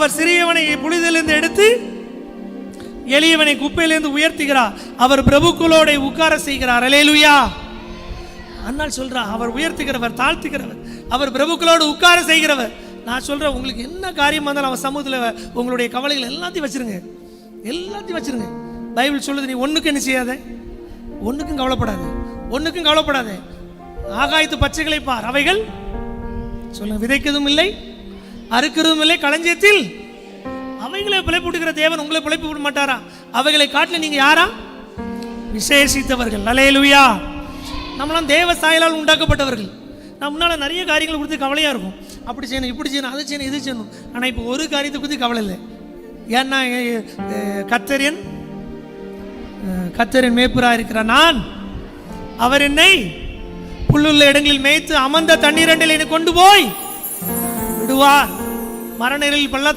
அவர் சிறியவனை புனிதிலிருந்து எடுத்து எளியவனை குப்பையிலிருந்து உயர்த்துகிறார். அவர் பிரபுக்களோட உட்கார செய்கிறார். அலேலுயா அண்ணால் சொல்றா அவர் உயர்த்துகிறவர் தாழ்த்துகிறவர் அவர் பிரபுக்களோடு உட்கார செய்கிறவர். நான் சொல்றேன் உங்களுக்கு என்ன காரியம் வந்தாலும் அவன் சமூகத்தில் உங்களுடைய கவலைகள் எல்லாத்தையும் வச்சிருங்க. எல்லாத்தையும் வச்சிருங்க. பைபிள் சொல்லுது நீ ஒண்ணுக்கு என்ன செய்யாத? ஒண்ணுக்கும் கவலைப்படாத. ஒண்ணுக்கும் கவலைப்படாத. ஆகாயத்து பச்சைகளை பார். அவைகள் சொல்லுங்க விதைக்கதும் இல்லை அறுக்கிறதும் இல்லை களஞ்சியத்தில். அவைகளை பிழைப்புடுகிற தேவன் உங்களை பிழைப்பு விட மாட்டாரா? அவைகளை காட்டில நீங்க யாரா? விசேஷித்தவர்கள். அலேலுயா நம்மளாம் தேவ சாயலால் உண்டாக்கப்பட்டவர்கள். நான் முன்னால் நிறைய காரியங்கள் கொடுத்து கவலையாக இருக்கும். அப்படி செய்யணும் இப்படி செய்யணும் அதை செய்யணும் இது செய்யணும். ஆனால் இப்போ ஒரு காரியத்தை குறித்து கவலை இல்லை. ஏன்னா கத்தரியன் கத்தரின் அஹ், கத்தரின் மேய்ப்புரா இருக்கிற நான் அவர் என்னை புல்லுள்ள இடங்களில் மேய்த்து அமர்ந்த தண்ணீரண்டில் என்னை கொண்டு போய் விடுவா மரணரில் பள்ளத்தா